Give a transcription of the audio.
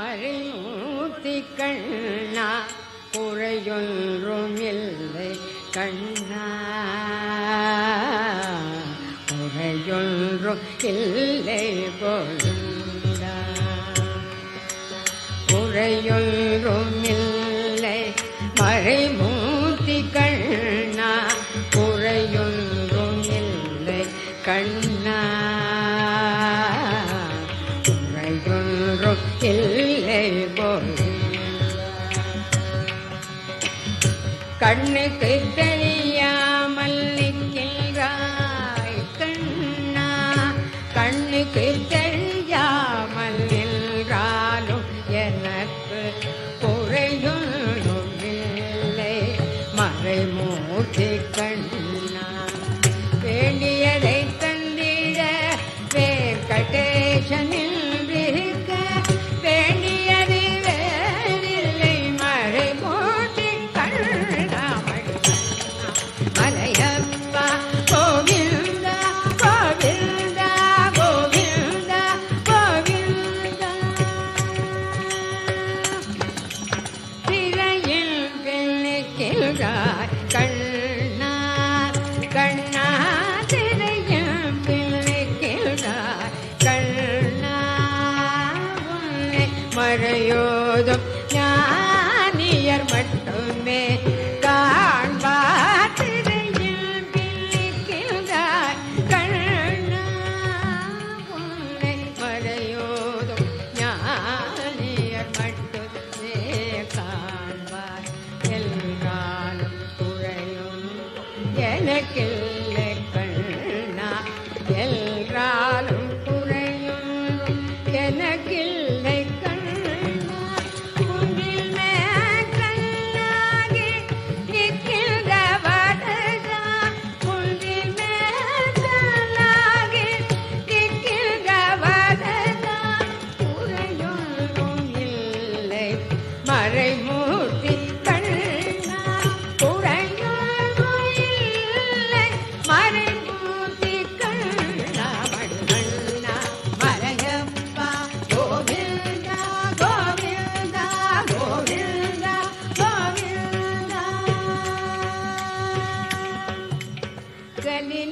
மறைமூர்த்தி கண்ணா குறையொன்றுமில்லை கண்ணா. குறையொன்றும் இல்லை கொழுந்தா குறையொன்றும் இல்லை மறைமூர்த்தி கண்ணா. குறையொன்றும் இல்லை கண்ணா குறையொன்றும் இல்லை கண்ணுக்கு தெரியாமல் அழுதாய் கண்ணா கண்ணா திரையம் பிள்ளை கேடாய் கண்ணா மறையோதும் ஞானியர் மட்டுமே. எனக்கில்லை